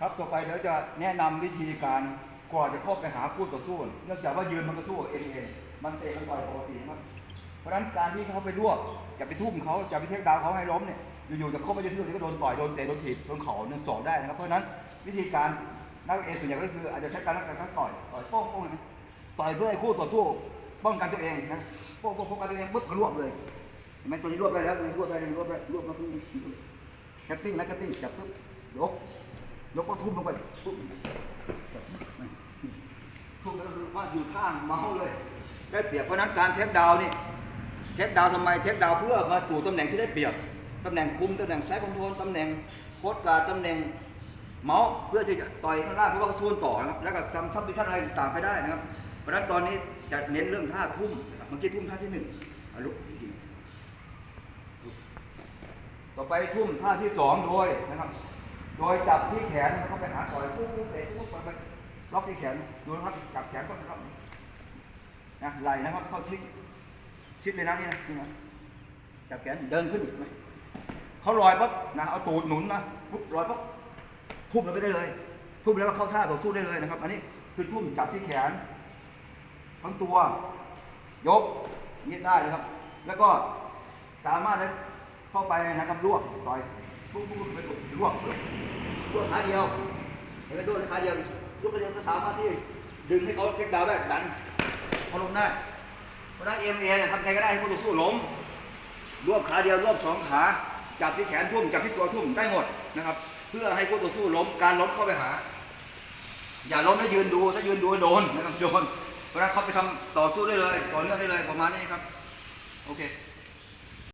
ครับต่อไปเดี๋ยวจะแนะนำวิธีการก่อนจะเข้าไปหาคู่ต่อสู้เนื่องจากว่ายืนมันก็สู้เองเองมันเตะมันต่อยปกตินะครับเพราะฉะนั้นการที่เขาไปรวบจะไปทุ่มเขาจะไปเทคดาวน์เขาให้ล้มเนี่ยอยู่ๆจะเข้าไปยืนที่ก็โดนต่อยโดนเตะโดนถีบโดนเข่าโดนศอกได้นะครับเพราะฉะนั้นวิธีการนักเอกส่วนใหญ่ก็คืออาจจะใช้การนักการต่อยต่อยโป้งโป้งนะต่อยเพื่อให้คู่ต่อสู้ป้องกันตัวเองนะโป้งโป้งป้องกันตัวเองปุ๊บก็รวบเลยเห็นไหมตัวนี้รวบได้แล้วตัวนี้รวบได้เลยรวบได้รวบแล้วปุ๊บแคปปิ้งนะแคปปิ้งจับปุ๊บยก ยกก็ทุ่มลงไปปุ๊บทุ่มแล้วก็คือว่าอยู่ข้างเมาส์เลย ได้เปรียบเพราะนั้นการเทคดาวนี่ เทคดาวทำไมเทคดาวเพื่อมาสู่ตำแหน่งที่ได้เปรียบตำแหน่งคุมตำแหน่งไซด์คอนโทรลตำแหน่งโค้ดการตำแหน่งเมาส์เพื่อที่จะต่อยข้างล่างเพราะว่าเขาชวนต่อนะครับ แล้วก็ซัมซับดิชั่นอะไรต่างไปได้นะครับ เพราะนั้นตอนนี้จะเน้นเรื่องท่าทุ่มเมื่อกี้ทุ่มท่าที่หนึ่งลุกอีกทีลุกต่อไปทุ่มท่าที่สองโดยนะครับ โดยจับที่แขนนะครับเข้าไปหาต่อยปุ๊บปุ๊บเตะปุ๊บไปล็อกที่แขนดูนะครับจับแขนก็นะครับนะไหลนะครับเข้าชิดชิดเลยนะนี่นะนี่นะจับแขนเดินขึ้นอีกไหมเขาลอยปั๊บนะเอาตูดหนุนนะปุ๊บลอยปั๊บทุ่มลงไปได้เลย ทุ่มแล้วก็เข้าท่าต่อสู้ได้เลยนะครับ อันนี้คือทุ่มจับที่แขนทั้งตัว ยกยืดได้เลยครับ แล้วก็สามารถเข้าไปนะครับลวกต่อย ปุ๊บปุ๊บไปปุ๊บลวกปุ๊บลวขาเดียวเห็นไหมลวกขาเดียวลวกขาเดียวก็สามารถที่ดึงให้เขาเช็คดาวได้ดันเขาลงได้เพราะนั้นเอ็มเอเนี่ยทำไงก็ได้ให้คู่ต่อสู้ล้มรวบขาเดียวรวบสองขาจับที่แขนทุ่มจับที่ตัวทุ่มได้หมดนะครับ เพื่อให้คู่ต่อสู้ล้มการล้มเข้าไปหา อย่าล้มแล้วยืนดูถ้ายืนดูโดนนะครับโดนเพราะนั้นเขาไปทำต่อสู้ได้เลย ต่อเนื่องได้เลยประมาณนี้ครับ โอเค